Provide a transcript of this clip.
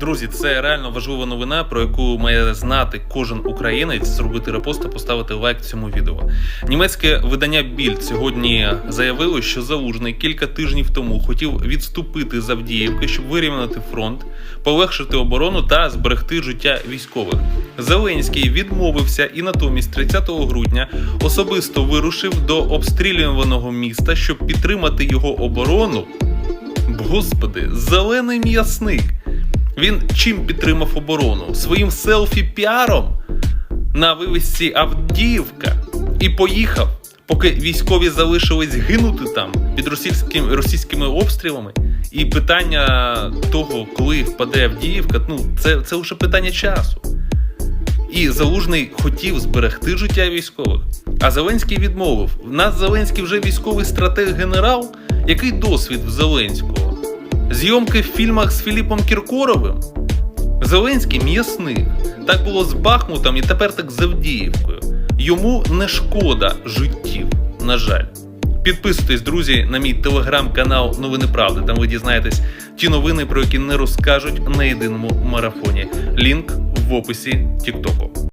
Друзі, це реально важлива новина, про яку має знати кожен українець, зробити репост та поставити лайк цьому відео. Німецьке видання Більд сьогодні заявило, що Залужний кілька тижнів тому хотів відступити з Авдіївки, щоб вирівняти фронт, полегшити оборону та зберегти життя військових. Зеленський відмовився і натомість 30 грудня особисто вирушив до обстрілюваного міста, щоб підтримати його оборону. Господи, зелений м'ясник. Він чим підтримав оборону? Своїм селфі-піаром на вивісці Авдіївка і поїхав, поки військові залишились гинути там під російським, російськими обстрілами. І питання того, коли впаде Авдіївка, ну це, це лише питання часу. І Залужний хотів зберегти життя військових. А Зеленський відмовив. У нас Зеленський вже військовий стратег-генерал. Який досвід в Зеленського? Зйомки в фільмах з Філіпом Кіркоровим? Зеленський м'ясник. Так було з Бахмутом і тепер так з Авдіївкою. Йому не шкода життів, на жаль. Підписуйтесь, друзі, на мій телеграм-канал Новини Правди. Там ви дізнаєтесь ті новини, про які не розкажуть на єдиному марафоні. Лінк в описі Тіктоку.